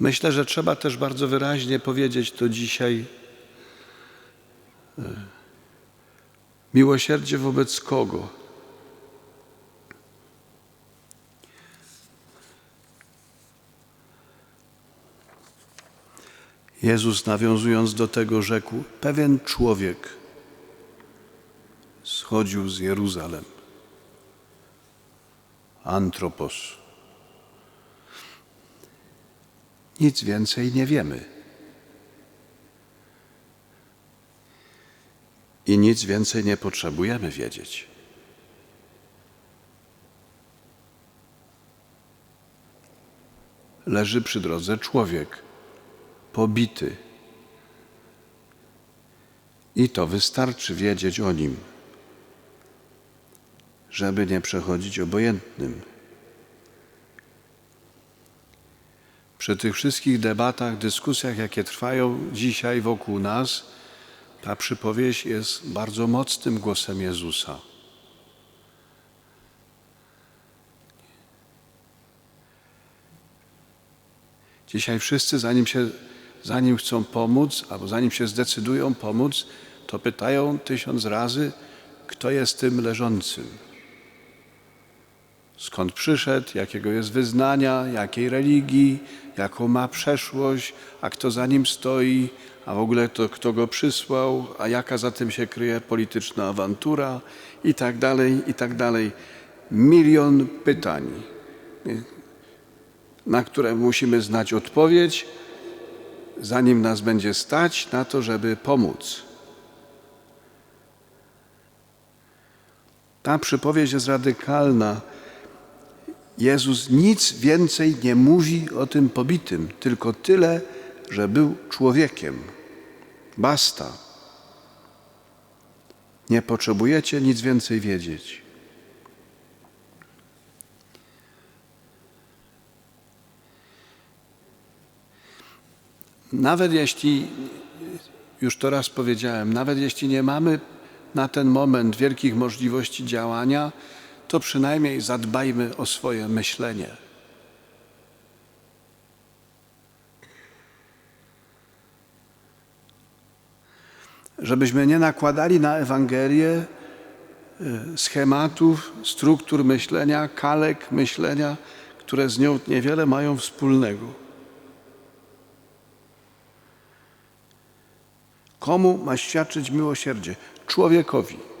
Myślę, że trzeba też bardzo wyraźnie powiedzieć to dzisiaj. e, Miłosierdzie wobec kogo? Jezus nawiązując do tego rzekł: Pewien człowiek schodził z Jeruzalem. Antropos. Nic więcej nie wiemy. I nic więcej nie potrzebujemy wiedzieć. Leży przy drodze człowiek, pobity. I to wystarczy wiedzieć o nim, żeby nie przechodzić obojętnym. Przy tych wszystkich debatach, dyskusjach, jakie trwają dzisiaj wokół nas, ta przypowieść jest bardzo mocnym głosem Jezusa. Dzisiaj wszyscy, zanim, się, zanim chcą pomóc, albo zanim się zdecydują pomóc, to pytają tysiąc razy, kto jest tym leżącym. Skąd przyszedł, jakiego jest wyznania, jakiej religii, jaką ma przeszłość, a kto za nim stoi, a w ogóle to kto go przysłał, a jaka za tym się kryje polityczna awantura i tak dalej, i tak dalej. Milion pytań, na które musimy znać odpowiedź, zanim nas będzie stać na to, żeby pomóc. Ta przypowieść jest radykalna. Jezus nic więcej nie mówi o tym pobitym, tylko tyle, że był człowiekiem. Basta. Nie potrzebujecie nic więcej wiedzieć. Nawet jeśli, już to raz powiedziałem, nawet jeśli nie mamy na ten moment wielkich możliwości działania, to przynajmniej zadbajmy o swoje myślenie. Żebyśmy nie nakładali na Ewangelię y, schematów, struktur myślenia, kalek myślenia, które z nią niewiele mają wspólnego. Komu ma świadczyć miłosierdzie? Człowiekowi.